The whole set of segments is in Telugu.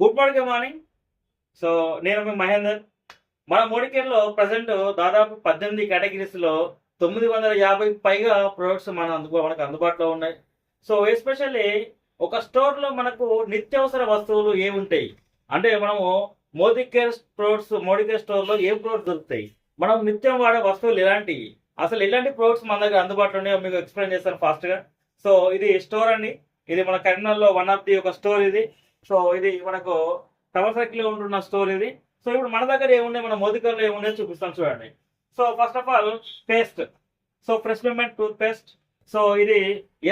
గుడ్ మార్నింగ్ మార్నింగ్ సో నేను మీ మహేందర్. మన మోడికేర్లో ప్రజెంట్ దాదాపు పద్దెనిమిది కేటగిరీస్లో తొమ్మిది వందల యాభై పైగా ప్రొడక్ట్స్ మన అందుబా మనకు అందుబాటులో ఉన్నాయి. సో ఎస్పెషల్లీ ఒక స్టోర్లో మనకు నిత్యావసర వస్తువులు ఏముంటాయి? అంటే మనము Modi care products Modi care స్టోర్లో ఏ ప్రొడక్ట్స్ దొరుకుతాయి? మనం నిత్యం వాడే వస్తువులు ఎలాంటివి అసలు ఎలాంటి ప్రొడక్ట్స్ మన దగ్గర అందుబాటులో ఉన్నాయో మీకు ఎక్స్ప్లెయిన్ చేస్తాను ఫాస్ట్గా. సో ఇది స్టోర్ అండి. ఇది మన కరీంనగర్లో వన్ ఆఫ్ ది ఒక స్టోర్ ఇది. సో ఇది మనకు టవర్ సర్కిల్లో ఉంటున్న స్టోర్ ఇది. సో ఇప్పుడు మన దగ్గర ఏమున్నాయి? మన మోదికల్లో ఏమున్నాయో చూపిస్తాం చూడండి. So first of all paste so fresh moment toothpaste so ఇది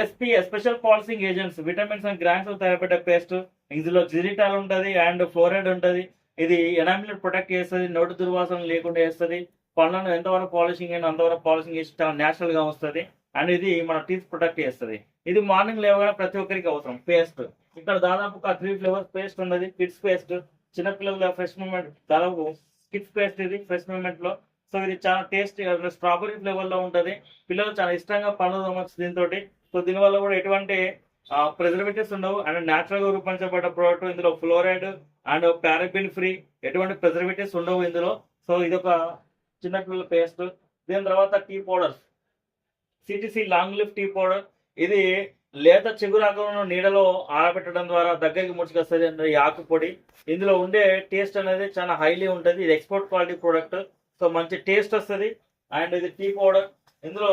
SP special polishing agents vitamins and grands తయారుపెట్టే paste ఇందులో జిరిటాల్ ఉంటుంది అండ్ ఫ్లోరైడ్ ఉంటుంది. ఇది ఎనామిల్ ప్రొటెక్ట్ చేస్తుంది నోటి దుర్వాసన లేకుండా చేస్తుంది. పళ్ళను ఎంతవరకు పాలిషింగ్ అయినా అంతవరకు పాలిషింగ్ చేసి చాలా న్యాచురల్గా వస్తుంది అండ్ ఇది మన టీత్ ప్రొటెక్ట్ చేస్తుంది. ఇది మార్నింగ్ లేవగానే ప్రతి ఒక్కరికి అవసరం పేస్ట్ ఇక్కడ దాదాపు ఒక త్రీ ఫ్లేవర్స్ పేస్ట్ ఉన్నది కిడ్స్ పేస్ట్ చిన్నపిల్లల ఫ్రెష్ మూమెంట్ దాదాపు కిడ్స్ పేస్ట్ ఇది ఫ్రెష్ మూమెంట్లో. సో ఇది చాలా టేస్ట్ స్ట్రాబెరీ ఫ్లేవర్లో ఉంటది. పిల్లలు చాలా ఇష్టంగా పనులు తోమచ్చు దీంతో సో దీనివల్ల కూడా ఎటువంటి ప్రిజర్వేటివ్స్ ఉండవు. అండ్ న్యాచురల్గా రూపొందించబడ్డ ప్రోడక్ట్ ఇందులో ఫ్లోరైడ్ అండ్ పారాబిన్ ఫ్రీ ఎటువంటి ప్రిజర్వేటివ్స్ ఉండవు ఇందులో. సో ఇది ఒక చిన్నపిల్లల పేస్ట్ దీని తర్వాత tea powders CTC long lift tea powder ఇది లేత చిగురాకులను నీడలో ఆరబెట్టడం ద్వారా దగ్గరికి ముడుచుకొస్తుంది అంటే ఈ ఆకు పొడి. ఇందులో ఉండే టేస్ట్ అనేది చాలా హైలీ ఉంటుంది. ఇది ఎక్స్పోర్ట్ క్వాలిటీ ప్రోడక్ట్ సో మంచి టేస్ట్ వస్తుంది. అండ్ ఇది టీ పౌడర్ ఇందులో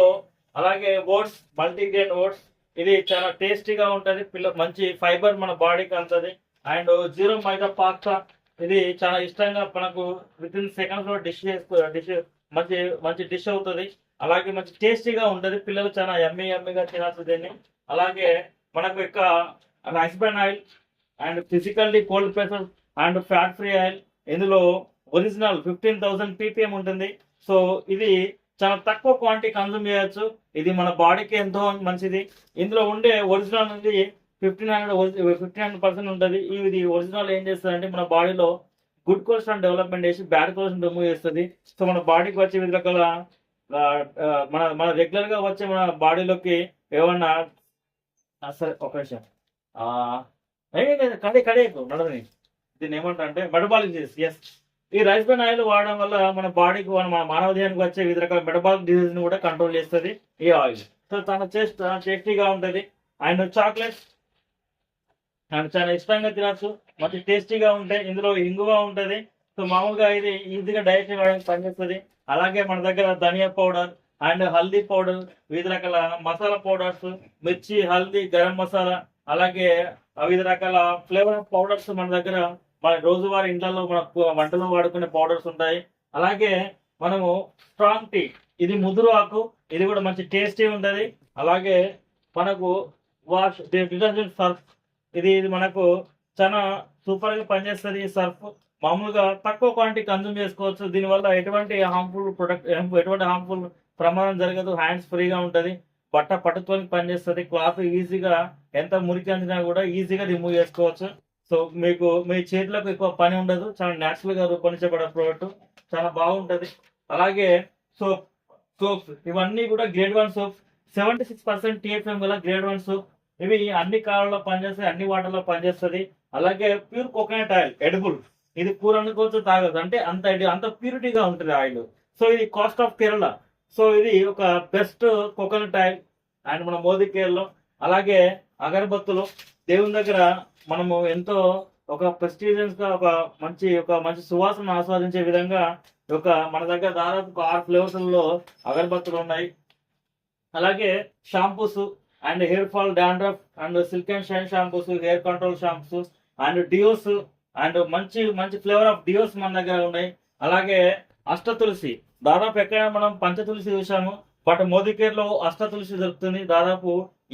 అలాగే ఓట్స్ మల్టీగ్రెయిన్ ఓట్స్. ఇది చాలా టేస్టీగా ఉంటుంది. పిల్ల మంచి ఫైబర్ మన బాడీకి అందుతుంది అండ్ జీరో మైదా పాస్తా. ఇది చాలా ఇష్టంగా మనకు విత్ ఇన్ సెకండ్స్లో డిష్ చేసుకో డిష్ మంచి మంచి డిష్ అవుతుంది. అలాగే మంచి టేస్టీగా ఉంటుంది పిల్లలు చాలా ఎమ్మె ఎమ్మిగా తినాల్సి దీన్ని. అలాగే మనకు ఇక husband oil and physically cold pressure and fat free oil ఇందులో ఒరిజినల్ ఫిఫ్టీన్ థౌసండ్ పీపీఎం ఉంటుంది. సో ఇది చాలా తక్కువ క్వాంటిటీ కన్సూమ్ చేయొచ్చు. ఇది మన బాడీకి ఎంతో మంచిది. ఇందులో ఉండే ఒరిజినల్ అనేది fifteen hundred fifteen hundred percent ఉంటుంది. ఇది ఒరిజినల్ ఏం చేస్తుందంటే మన బాడీలో గుడ్ కొలెస్ట్రాల్ డెవలప్మెంట్ చేసి బ్యాడ్ కొలెస్ట్రాల్ రిమూవ్ చేస్తుంది. సో మన బాడీకి వచ్చే వివిధ రకాల మన మన రెగ్యులర్గా వచ్చే మన బాడీలోకి ఏమన్నా సరే ఒక నిమిషం. కడే కడే నడదని దీన్ని ఏమంటా అంటే మెటబాలిక్ డిసీజ్ ఎస్ ఈ రైస్ బ్రాన్ ఆయిల్ వాడడం వల్ల మన బాడీకి మన మానవ దేహానికి వచ్చే వివిధ రకాల మెటబాలిక్ డిసీజ్ని కూడా కంట్రోల్ చేస్తుంది ఈ ఆయిల్ సో తన చేస్ట్ టేస్టీగా ఉంటుంది. అండ్ చాక్లెట్స్ అండ్ చాలా ఇష్టంగా తినచ్చు. మంచి టేస్టీగా ఉంటాయి ఇందులో ఇంగువ ఉంటుంది. సో మామూలుగా ఇది ఈజీగా డైజెషన్ చేయడానికి పనిచేస్తుంది. అలాగే మన దగ్గర ధనియా పౌడర్ అండ్ హల్దీ పౌడర్ వివిధ రకాల మసాలా పౌడర్స్ మిర్చి హల్దీ గరం మసాలా అలాగే వివిధ రకాల ఫ్లేవర్ పౌడర్స్ మన దగ్గర మన రోజువారీ ఇంట్లో మన వంటలో వాడుకునే పౌడర్స్ ఉంటాయి. అలాగే మనము స్ట్రాంగ్ టీ ఇది ముదురు ఆకు ఇది కూడా మంచి టేస్టీ ఉంటుంది. అలాగే మనకు వాష్ డిటర్జెంట్ సర్ఫ్ ఇది ఇది మనకు చాలా సూపర్గా పనిచేస్తుంది ఈ సర్ఫ్. మామూలుగా తక్కువ క్వాంటిటీ కన్జ్యూమ్ చేసుకోవచ్చు. దీనివల్ల ఎటువంటి హార్మ్ఫుల్ ప్రొడక్ట్ ఎటువంటి హార్మ్ఫుల్ ప్రమాదం జరగదు. హ్యాండ్స్ ఫ్రీగా ఉంటుంది. బట్ట పట్టుకొని పనిచేస్తుంది క్లాత్ ఈజీగా ఎంత మురికి అందినా కూడా ఈజీగా రిమూవ్ చేసుకోవచ్చు. సో మీకు మీ చేతులకు ఎక్కువ పని ఉండదు. చాలా న్యాచురల్గా రూపొందించబడే ప్రోడక్ట్ చాలా బాగుంటది. అలాగే సోప్ సోప్స్ ఇవన్నీ కూడా grade one soaps seventy six percent TFM గల గ్రేడ్ వన్ సోప్ ఇవి అన్ని కాలంలో పనిచేస్తాయి. అన్ని వాటర్లో పనిచేస్తుంది. అలాగే ప్యూర్ కోకోనట్ ఆయిల్ ఎడబుల్ ఇది కూర అనుకోవచ్చు తాగదు అంటే అంత అంత ప్యూరిటీగా ఉంటుంది ఆయిల్. సో ఇది కాస్ట్ ఆఫ్ కేరళ. సో ఇది ఒక బెస్ట్ కోకోనట్ ఆయిల్. అండ్ మన మోదీ కేరళలో అలాగే అగరబత్తులు. దేవుని దగ్గర మనము ఎంతో ఒక ప్రెస్టీజియస్గా ఒక మంచి ఒక మంచి సువాసన ఆస్వాదించే విధంగా ఒక మన దగ్గర దాదాపు ఆరు ఫ్లేవర్స్లో అగరబత్తులు ఉన్నాయి. అలాగే shampoos and hair fall dandruff and silk and shine shampoos hair control shampoos and deos and మంచి మంచి ఫ్లేవర్ ఆఫ్ డియోస్ మన దగ్గర ఉన్నాయి. అలాగే అష్ట తులసి. దాదాపు ఎక్కడైనా మనం పంచ తులసి చూసాము బట్ మోదీ కేర్లో అష్ట తులసి దొరుకుతుంది. దాదాపు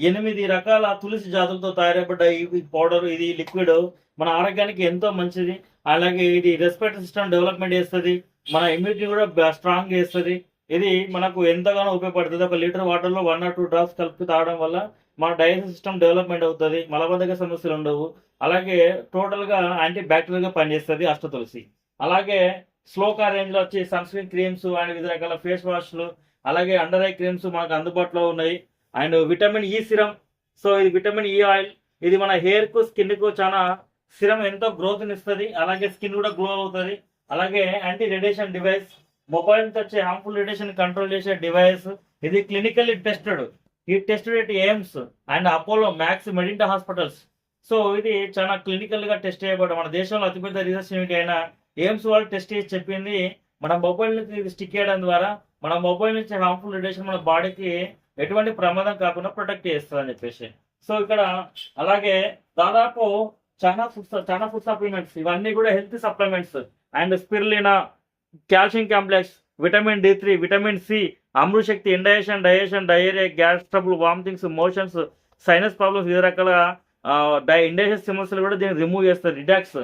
ఎనిమిది రకాల తులసి జాతులతో తయారైపడ్డ ఈ పౌడర్ ఇది లిక్విడ్. మన ఆరోగ్యానికి ఎంతో మంచిది. అలాగే ఇది రెస్పెక్ట్ సిస్టమ్ డెవలప్మెంట్ చేస్తుంది. మన ఇమ్యూనిటీ కూడా స్ట్రాంగ్ చేస్తుంది. ఇది మనకు ఎంతగానో ఉపయోగపడుతుంది. ఒక లీటర్ వాటర్లో వన్ ఆర్ టూ డ్రాప్స్ కలిపి తాగడం వల్ల మన డైజెషన్ సిస్టమ్ డెవలప్మెంట్ అవుతుంది మలబద్ధక సమస్యలు ఉండవు. అలాగే టోటల్గా యాంటీ బ్యాక్టీరియల్గా పనిచేస్తుంది అష్ట తులసి. అలాగే స్లోకా రేంజ్లో వచ్చి సన్ స్క్రీన్ క్రీమ్స్ అండ్ వివిధ రకాల ఫేస్ వాష్లు అలాగే అండర్ ఐ క్రీమ్స్ మనకు అందుబాటులో ఉన్నాయి. And vitamin E serum. So ఇది విటమిన్ ఈ ఆయిల్. ఇది మన హెయిర్కు స్కిన్కు చాలా సిరం ఎంతో గ్రోత్ ఇస్తుంది. అలాగే స్కిన్ కూడా గ్లో అవుతుంది. అలాగే యాంటీ రేడియేషన్ డివైస్ మొబైల్ నుంచి వచ్చే హార్మ్ఫుల్ రేడియేషన్ కంట్రోల్ చేసే డివైస్ ఇది క్లినికల్లీ టెస్టెడ్ ఈ tested at AIIMS and Apollo Max Medanta hospitals so ఇది చాలా క్లినికల్గా టెస్ట్ చేయబడ్డ మన దేశంలో అతిపెద్ద రీసెర్చ్ యూనిట్ అయినా ఎయిమ్స్ వాళ్ళు టెస్ట్ చేసి చెప్పింది మన మొబైల్ నుంచి స్టిక్ చేయడం ద్వారా మన మొబైల్ నుంచి హార్మ్ఫుల్ రేడియేషన్ మన బాడీకి ఎటువంటి ప్రమాదం కాకుండా ప్రొటెక్ట్ చేస్తుంది అని చెప్పేసి. సో ఇక్కడ అలాగే దాదాపు చాలా ఫుడ్ చాలా ఫుడ్ సప్లిమెంట్స్ ఇవన్నీ కూడా health supplements and spirulina calcium complex vitamin D three vitamin C Amrushakti indigestion digestion diarrhoea gas trouble vomitings motions sinus problems వివిధ రకాల డై ఇండైజెషన్ సమస్యలు కూడా దీన్ని రిమూవ్ చేస్తుంది రిడాక్స్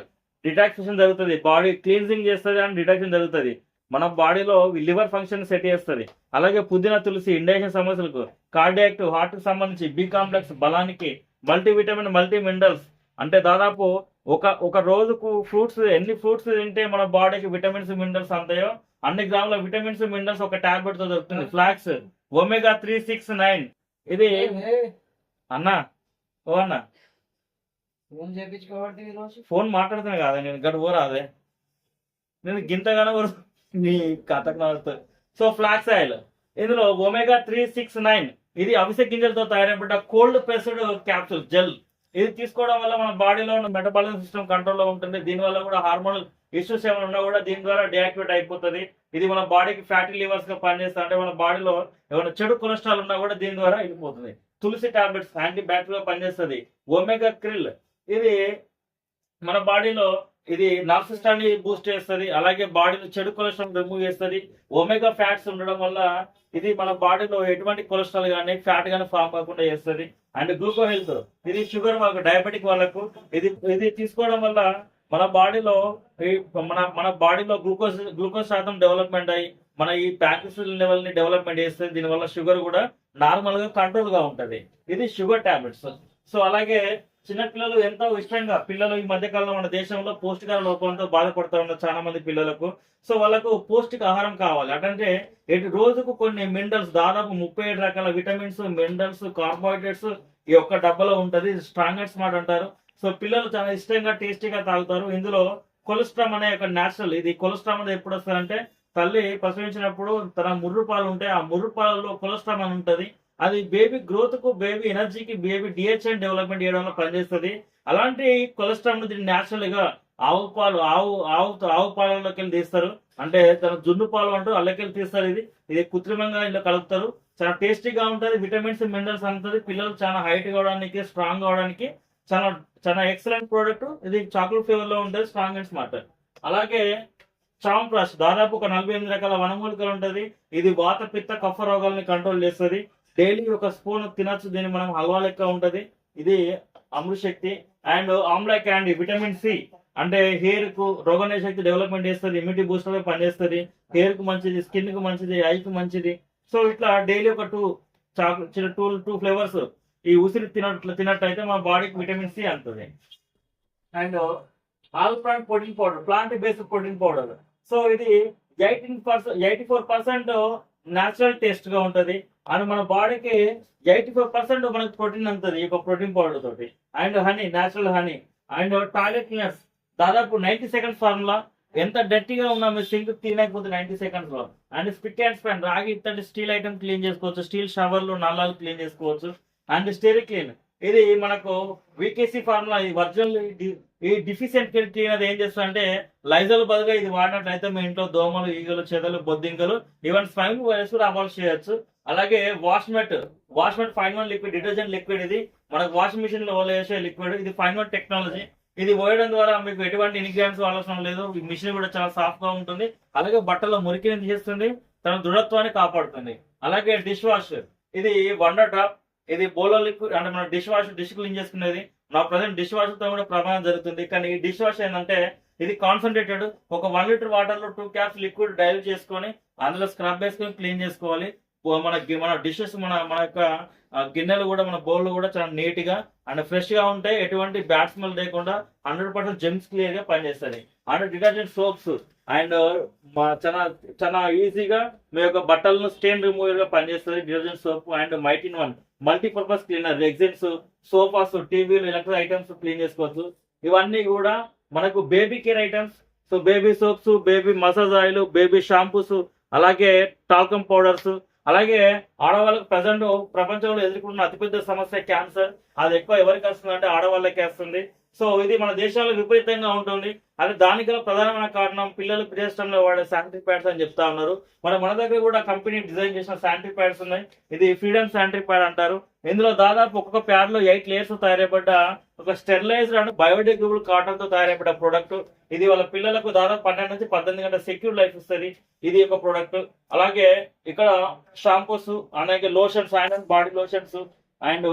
డిటాక్సేషన్ జరుగుతుంది. బాడీ క్లీన్జింగ్ చేస్తుంది అండ్ డిటాక్షన్ జరుగుతుంది. మన బాడీలో లివర్ ఫంక్షన్ సెట్ చేస్తుంది. అలాగే పుదీనా తులసి ఇండైజెషన్ సమస్యలకు కార్డియాక్ హార్ట్కి సంబంధించి బి కాంప్లెక్స్ బలానికి మల్టీవిటమిన్ మల్టీ మినరల్స్ అంటే దాదాపు ఒక ఒక రోజుకు ఫ్రూట్స్ ఎన్ని ఫ్రూట్స్ తింటే మన బాడీకి విటమిన్స్ మినరల్స్ అంతాయో అన్ని గ్రాముల విటమిన్స్ మినరల్స్ ఒక టాబ్లెట్తో దొరుకుతుంది. Flax omega three six nine. ఇది అన్నా ఓ అన్న. ఫోన్ ఈరోజు? ఫోన్ మాట్లాడుతున్నా కాదా నేను గడువు రాదే నేను గింతగానో నీ కథకు నడుస్తుంది సో ఫ్లాక్స్ ఆయిల్. ఇందులో ఒమేగా త్రీ సిక్స్ నైన్. ఇది అవిసె గింజలతో తయారైన కోల్డ్ ప్రెస్డ్ క్యాప్సూల్ జెల్. ఇది తీసుకోవడం వల్ల మన బాడీలో ఉన్న మెటబాలిజం సిస్టమ్ కంట్రోల్లో ఉంటుంది. దీనివల్ల కూడా హార్మోనల్ ఇష్యూస్ ఏమైనా ఉన్నా కూడా దీని ద్వారా డియాక్టివేట్ అయిపోతుంది. ఇది మన బాడీకి ఫ్యాటీ లివర్స్గా పనిచేస్తుంది. అంటే మన బాడీలో ఏమైనా చెడు కొలెస్ట్రాల్ ఉన్నా కూడా దీని ద్వారా వెళ్ళిపోతుంది. తులసి టాబ్లెట్స్ యాంటీ బ్యాక్టీరియల్ పనిచేస్తుంది. Omega krill. ఇది మన బాడీలో ఇది నర్వ్ సిస్టాన్ని బూస్ట్ చేస్తుంది. అలాగే బాడీలో చెడు కొలెస్ట్రాల్ రిమూవ్ చేస్తుంది. ఒమేగా ఫ్యాట్స్ ఉండడం వల్ల ఇది మన బాడీలో ఎటువంటి కొలెస్ట్రాల్ కానీ ఫ్యాట్ కానీ ఫామ్ కాకుండా చేస్తుంది. And gluco health. ఇది షుగర్ వాళ్ళకు డయాబెటిక్ వాళ్ళకు. ఇది ఇది తీసుకోవడం వల్ల మన బాడీలో ఈ మన మన బాడీలో గ్లూకోజ్ గ్లూకోజ్ శాతం డెవలప్మెంట్ అయ్యి మన ఈ ప్యాంక్రియాస్ లెవెల్ని డెవలప్మెంట్ చేస్తుంది దీనివల్ల షుగర్ కూడా నార్మల్గా కంట్రోల్గా ఉంటది. ఇది షుగర్ టాబ్లెట్స్. సో అలాగే చిన్నపిల్లలు ఎంతో ఇష్టంగా పిల్లలు ఈ మధ్య కాలంలో మన దేశంలో పౌష్టికార లోపంతో బాధపడుతూ ఉన్నారు చాలా మంది పిల్లలకు సో వాళ్ళకు పౌష్టిక ఆహారం కావాలి. అంటే ఎటు రోజుకు కొన్ని మినరల్స్ దాదాపు ముప్పై ఏడు రకాల విటమిన్స్ మినరల్స్ కార్బోహైడ్రేట్స్ ఈ ఒక్క డబ్బాలో ఉంటుంది. స్ట్రాంగ్ అండ్ స్మార్ట్ అంటారు. సో పిల్లలు చాలా ఇష్టంగా టేస్టీగా తాగుతారు. ఇందులో కొలెస్ట్రామ్ అనే ఒక న్యాచురల్ ఇది కొలెస్ట్రామ్ అనేది ఎప్పుడు వస్తారంటే తల్లి ప్రసవించినప్పుడు తన ముర్రు పాలు ఉంటాయి. ఆ ముర్రు పాలలో కొలెస్ట్రామ్ అని ఉంటుంది. అది బేబీ గ్రోత్కు బేబీ ఎనర్జీకి బేబీ డిహెచ్ఎన్ డెవలప్మెంట్ చేయడంలో పనిచేస్తుంది. అలాంటి కొలెస్ట్రాల్ని న్యాచురల్గా ఆవు పాలు ఆవు ఆవు ఆవు పాలలోకి వెళ్ళి తీస్తారు. అంటే తన జున్ను పాలు అంటూ అల్లకెళ్ళి తీస్తారు ఇది. ఇది కృత్రిమంగా ఇంట్లో కలుపుతారు. చాలా టేస్టీగా ఉంటుంది. విటమిన్స్ మినరల్స్ అంటుంది పిల్లలు చాలా హైట్ కావడానికి స్ట్రాంగ్ అవడానికి చాలా చాలా ఎక్సలెంట్ ప్రోడక్ట్ ఇది చాక్లెట్ ఫ్లేవర్లో ఉంటుంది స్ట్రాంగ్ అండ్ స్మార్ట్ అలాగే చాంప్రాష్ దాదాపు ఒక నలభై ఎనిమిది రకాల వనమూలికలు ఉంటుంది. ఇది వాత పిత్త కఫ రోగాల్ని కంట్రోల్ చేస్తుంది. డైలీ ఒక స్పూన్ తినొచ్చు దీన్ని మనం హల్వా లెక్క ఉంటది. ఇది Amrushakti and amla candy vitamin C. అంటే హెయిర్కు రోగనిరోధక శక్తి డెవలప్మెంట్ చేస్తుంది ఇమ్యూనిటీ బూస్టర్ పనిచేస్తుంది. హెయిర్కు మంచిది స్కిన్కు మంచిది ఐ కు మంచిది. సో ఇట్లా డైలీ ఒక టూ చాక్లెట్ చిన్న టూ టూ ఫ్లేవర్స్ ఈ ఉసిరి తినట్లు తిన్నట్టయితే మన బాడీకి విటమిన్ సి అంటుంది and all plant protein powder plant based protein powder. So ఇది eighteen percent eighty four percent natural టేస్ట్గా ఉంటుంది. అండ్ మన బాడీకి ఎయిటీ ఫైవ్ పర్సెంట్ మనకి ప్రోటీన్ అందుతుంది ఈ ప్రోటీన్ పౌడర్ తోటి. And honey natural honey. And toilet cleaners. దాదాపు నైన్టీ సెకండ్స్ ఫార్ములా. ఎంత డర్టీగా ఉన్నా మీరు సింక్ తినకపోతే నైన్టీ సెకండ్స్లో అండ్ స్పిట్ అండ్ స్పెన్ రాగి ఇత్తడి స్టీల్ ఐటమ్ క్లీన్ చేసుకోవచ్చు. స్టీల్ షవర్లు నల్లాలు క్లీన్ చేసుకోవచ్చు. అండ్ స్టెరీ క్లీన్. ఇది మనకు వికేసీ ఫార్ములా ఈ వర్జువల్ ఈ డిఫిషియెంట్ క్లీన్ అది ఏం చేస్తుంది అంటే లైజల్ బదులుగా ఇది వాడినట్లయితే మీ ఇంట్లో దోమలు ఈగలు చెదలు బొద్దింకలు ఈవెన్ స్వైన్ వైరస్ కూడా అవాల్వ్ చేయొచ్చు. అలాగే wash mate wash mate fine one liquid detergent liquid ఇది. మనకు వాషింగ్ మిషన్లో వేసే లిక్విడ్ ఇది ఫైన్ వన్ టెక్నాలజీ. ఇది పోయడం ద్వారా మీకు ఎటువంటి ఇన్గ్రీడియంట్స్ వాడాల్సిన లేదు. ఈ మిషన్ కూడా చాలా సాఫ్ట్గా ఉంటుంది. అలాగే బట్టలో మురికిని తీసేస్తుంది. తన దృఢత్వాన్ని కాపాడుతుంది. అలాగే డిష్ వాష్. ఇది వండర్ డ్రాప్. ఇది బోలో లిక్విడ్ అంటే మన డిష్ వాష్ డిష్ క్లీన్ చేసుకునేది. నా ప్రజెంట్ డిష్ వాష్తో కూడా ప్రమాదం జరుగుతుంది. కానీ ఈ డిష్ వాష్ ఏంటంటే ఇది కాన్సన్ట్రేటెడ్ ఒక వన్ లీటర్ వాటర్లో టూ క్యాప్స్ లిక్విడ్ డైల్ చేసుకొని అందులో స్క్రబ్ వేసుకొని క్లీన్ చేసుకోవాలి. మన మన డిషెస్ మన మన యొక్క గిన్నెలు కూడా మన బౌల్ కూడా చాలా నీట్గా అండ్ ఫ్రెష్గా ఉంటాయి ఎటువంటి బ్యాడ్ స్మెల్ లేకుండా హండ్రెడ్ పర్సెంట్ జెమ్స్ క్లియర్గా పనిచేస్తుంది. అండ్ డిటర్జెంట్ సోప్స్ అండ్ చాలా చాలా ఈజీగా మీ యొక్క బట్టలను స్టెయిన్ రిమూవర్గా పనిచేస్తుంది డిటర్జెంట్ సోప్ అండ్ మైటిన్ వన్ మల్టీపర్పస్ క్లీనర్ ఎగ్జిట్స్ సోఫాస్ టీవీలు ఎలక్ట్రిక్ ఐటమ్స్ క్లీన్ చేసుకోవచ్చు. ఇవన్నీ కూడా మనకు baby care items so baby soaps baby massage oil baby shampoos అలాగే టాల్కమ్ పౌడర్స్ అలాగే ఆడవాళ్ళకి ప్రజెంట్ ప్రపంచంలో ఎదుర్కొన్న అతిపెద్ద సమస్య క్యాన్సర్. అది ఎక్కువ ఎవరికి వస్తుంది అంటే ఆడవాళ్ళకి వస్తుంది. సో ఇది మన దేశాల్లో విపరీతంగా ఉంటుంది. అది దానికి గల ప్రధానమైన కారణం పిల్లలు ప్రదేశంలో వాడే శానిటరీ ప్యాడ్స్ అని చెప్తా ఉన్నారు. మన మన దగ్గర కూడా కంపెనీ డిజైన్ చేసిన శానిటరీ ప్యాడ్స్ ఉన్నాయి. ఇది ఫ్రీడమ్ శానిటరీ ప్యాడ్ అంటారు. ఇందులో దాదాపు ఒక్కొక్క ప్యాడ్లో ఎయిట్ లేయర్స్ తయారైపడ్డ ఒక స్టెరిలైజర్ అండ్ బయోడిగ్రేడబుల్ కాటన్తో తయారైపడ్డ ప్రోడక్ట్. ఇది వాళ్ళ పిల్లలకు దాదాపు పన్నెండు నుంచి పద్దెనిమిది గంటల సెక్యూర్ లైఫ్ ఇస్తుంది. ఇది ఒక ప్రోడక్ట్. అలాగే ఇక్కడ షాంపూస్ అలాగే lotions and body lotions and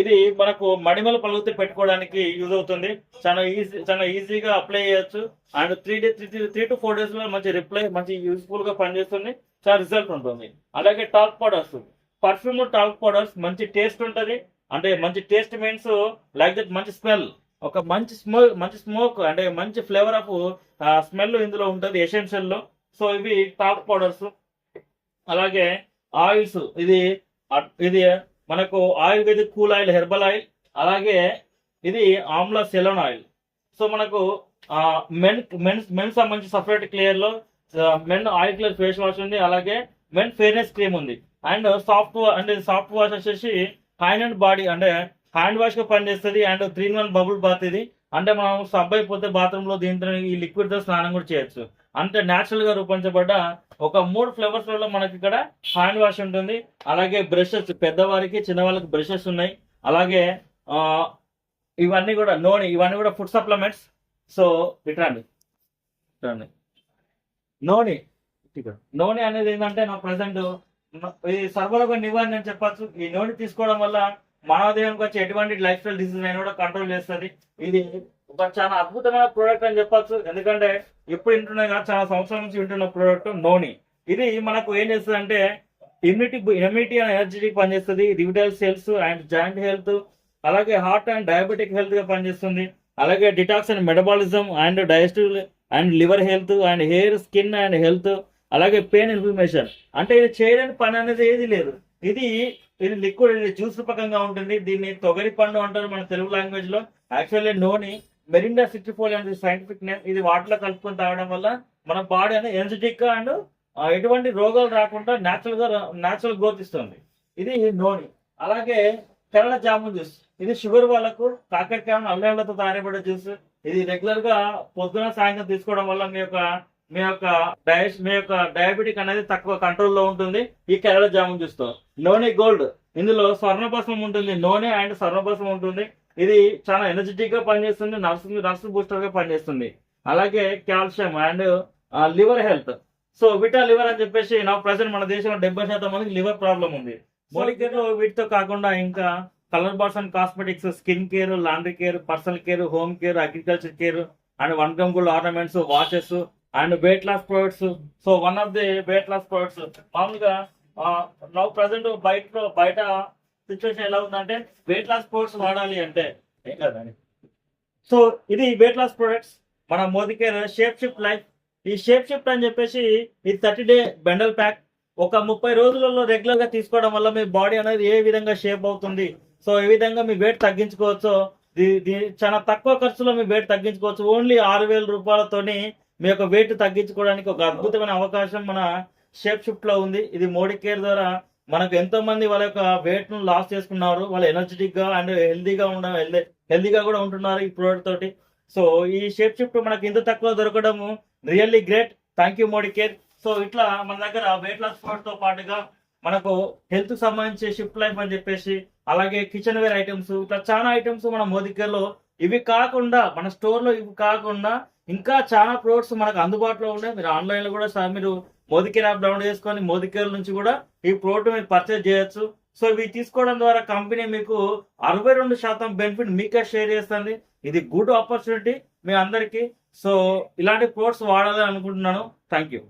ఇది మనకు మడిమల పలుగుతే పెట్టుకోవడానికి యూజ్ అవుతుంది. చాలా ఈజీ చాలా ఈజీగా అప్లై చేయొచ్చు. And three day three three to four డేస్లో మంచి రిప్లై మంచి యూస్ఫుల్గా పనిచేస్తుంది. చాలా రిజల్ట్ ఉంటుంది. అలాగే talc powders perfume talc powders మంచి టేస్ట్ ఉంటుంది. అంటే మంచి టేస్ట్ మీన్స్ లైక్ దట్ మంచి స్మెల్ ఒక మంచి స్మోక్ మంచి స్మోక్ అంటే మంచి ఫ్లేవర్ ఆఫ్ స్మెల్ ఇందులో ఉంటుంది ఎసెన్షియల్లో సో ఇవి టాప్ పౌడర్స్ అలాగే ఆయిల్స్ ఇది ఇది మనకు Ayurvedic cool oil herbal oil అలాగే ఇది ఆమ్లా సెలోన్ ఆయిల్ సో మనకు మెన్ మెన్స్ మెన్ సంబంధించి separate క్లియర్లో men oil clear face wash ఉంది. అలాగే మెన్ ఫేర్నెస్ క్రీమ్ ఉంది. అండ్ సాఫ్ట్ అంటే సాఫ్ట్ వాష్ వచ్చేసి హ్యాండ్ అండ్ బాడీ అంటే హ్యాండ్ వాష్గా పనిచేస్తుంది and three one bubble bath ఇది. అంటే మనం సబ్ అయిపోతే బాత్రూమ్లో దీంతో ఈ లిక్విడ్తో స్నానం కూడా చేయొచ్చు. అంటే న్యాచురల్గా రూపొందించబడ్డ ఒక మూడు ఫ్లేవర్స్లో మనకి ఇక్కడ హ్యాండ్ వాష్ ఉంటుంది. అలాగే బ్రషెస్ పెద్దవారికి చిన్నవాళ్ళకి బ్రషెస్ ఉన్నాయి. అలాగే ఇవన్నీ కూడా నూనె ఇవన్నీ కూడా ఫుడ్ సప్లిమెంట్స్ సో ఇట్రండి ఇట్రండి నూనె. నూనె అనేది ఏంటంటే నా ప్రజెంట్ ఈ సర్వరోగ నివారణ అని చెప్పచ్చు. ఈ నూనె తీసుకోవడం వల్ల మానవదేహానికి వచ్చే ఎటువంటి లైఫ్ స్టైల్ డిసీజ్ అయినా కూడా కంట్రోల్ చేస్తుంది. ఇది ఒక చాలా అద్భుతమైన ప్రోడక్ట్ అని చెప్పచ్చు. ఎందుకంటే ఎప్పుడు వింటున్నాయి కదా చాలా సంవత్సరాల నుంచి వింటున్న ప్రోడక్ట్ నోని. ఇది మనకు ఏం చేస్తుంది అంటే ఇమ్యూనిటీ ఇమ్యూనిటీ అండ్ ఎనర్జెటిక్ పనిచేస్తుంది. Revital cells and joint health అలాగే హార్ట్ అండ్ డయాబెటిక్ హెల్త్గా పనిచేస్తుంది. అలాగే detox and metabolism and digestive and liver health and hair skin and health అలాగే పెయిన్ ఇన్ఫ్లమేషన్ అంటే ఇది చేయలేని పని అనేది ఏది లేదు. ఇది ఇది లిక్విడ్ ఇది జ్యూస్ రూపకంగా ఉంటుంది. దీన్ని తొగరి పండు అంటారు మన తెలుగు లాంగ్వేజ్లో. యాక్చువల్లీ నోని మెరిండా సిక్స్టీ అనేది సైంటిఫిక్ నేమ్ ఇది వాటిలో కలుపుకొని తాగడం వల్ల మన బాడీ అనేది ఎనర్జెటిక్గా అండ్ ఎటువంటి రోగాలు రాకుండా న్యాచురల్గా న్యాచురల్ గ్రోత్ ఇస్తుంది. ఇది నోని. అలాగే కేరళ జామున్ జ్యూస్ ఇది షుగర్ వాళ్ళకు కాకరకాయ అల్లెళ్ళతో తయారపడే జ్యూస్ ఇది రెగ్యులర్గా పొద్దున సాయంత్రం తీసుకోవడం వల్ల మీ యొక్క మీ యొక్క డయాస్ మీ యొక్క డయాబెటిక్ అనేది తక్కువ కంట్రోల్లో ఉంటుంది. ఈ కేరళ జామున్ జ్యూస్తో. గోల్డ్. ఇందులో స్వర్ణభస్మం ఉంటుంది. నూనె అండ్ స్వర్ణభస్మం ఉంటుంది. ఇది చాలా ఎనర్జెటిక్గా పనిచేస్తుంది. నర్స్ నర్స్ బూస్టర్గా పనిచేస్తుంది. అలాగే calcium and liver health. So vita liver అని చెప్పేసి నా ప్రజెంట్ మన దేశంలో డెబ్బై శాతం మందికి లివర్ ప్రాబ్లం ఉంది. మోలికేర్ వీటితో కాకుండా ఇంకా colour bars and cosmetics skin care laundry care personal care home care agriculture care and one gram ornaments watches and weight loss products so one of the weight loss products మామూలుగా నౌ ప్రజెంట్ బయట బయట సిచ్యువేషన్ ఎలా ఉందంటే వెయిట్ లాస్ ప్రొడక్ట్స్ వాడాలి అంటే. ఏం కదండి సో ఇది వెయిట్ లాస్ ప్రొడక్ట్స్ మన Modicare shape shift life. ఈ షేప్ షిఫ్ట్ అని చెప్పేసి ఇది థర్టీ డే బెండల్ ప్యాక్ ఒక ముప్పై రోజులలో రెగ్యులర్గా తీసుకోవడం వల్ల మీ బాడీ అనేది ఏ విధంగా షేప్ అవుతుంది? సో ఏ విధంగా మీ వెయిట్ తగ్గించుకోవచ్చో దీ- దీ- చాలా తక్కువ ఖర్చులో మీ వెయిట్ తగ్గించుకోవచ్చు. ఓన్లీ ఆరు వేల రూపాయలతోని మీ యొక్క వెయిట్ తగ్గించుకోవడానికి ఒక అద్భుతమైన అవకాశం మన షేప్ షిఫ్ట్లో ఉంది. ఇది మోడీ కేర్ ద్వారా మనకు ఎంతో మంది వాళ్ళ యొక్క వెయిట్ను లాస్ చేసుకున్నారు. వాళ్ళు ఎనర్జెటిక్గా అండ్ హెల్దీగా ఉండ హెల్దీగా కూడా ఉంటున్నారు ఈ ప్రోడక్ట్ తోటి. సో ఈ షేప్ షిఫ్ట్ మనకు ఇంత తక్కువ దొరకడము really great thank you Modicare. So ఇట్లా మన దగ్గర వెయిట్ లాస్ ప్రోడక్ట్తో పాటుగా మనకు హెల్త్ సంబంధించి షిఫ్ట్ లైఫ్ అని చెప్పేసి అలాగే కిచెన్ వేర్ ఐటమ్స్ ఇట్లా చాలా ఐటమ్స్ మన మోదీ కేర్లో ఇవి కాకుండా మన స్టోర్లో ఇవి కాకుండా ఇంకా చాలా ప్రోడక్ట్స్ మనకు అందుబాటులో ఉన్నాయి. మీరు ఆన్లైన్లో కూడా సార్ మీరు మోదీ కేర్ యాప్ డౌన్లోడ్ చేసుకొని మోదీ కేర్ నుంచి కూడా ఈ ప్రోడక్ట్ మీరు పర్చేజ్ చేయొచ్చు. సో ఇవి తీసుకోవడం ద్వారా కంపెనీ మీకు అరవై రెండు శాతం బెనిఫిట్ మీకే షేర్ చేస్తుంది. ఇది గుడ్ ఆపర్చునిటీ మీ అందరికీ. సో ఇలాంటి ప్రోడక్ట్స్ వాడాలని అనుకుంటున్నాను. Thank you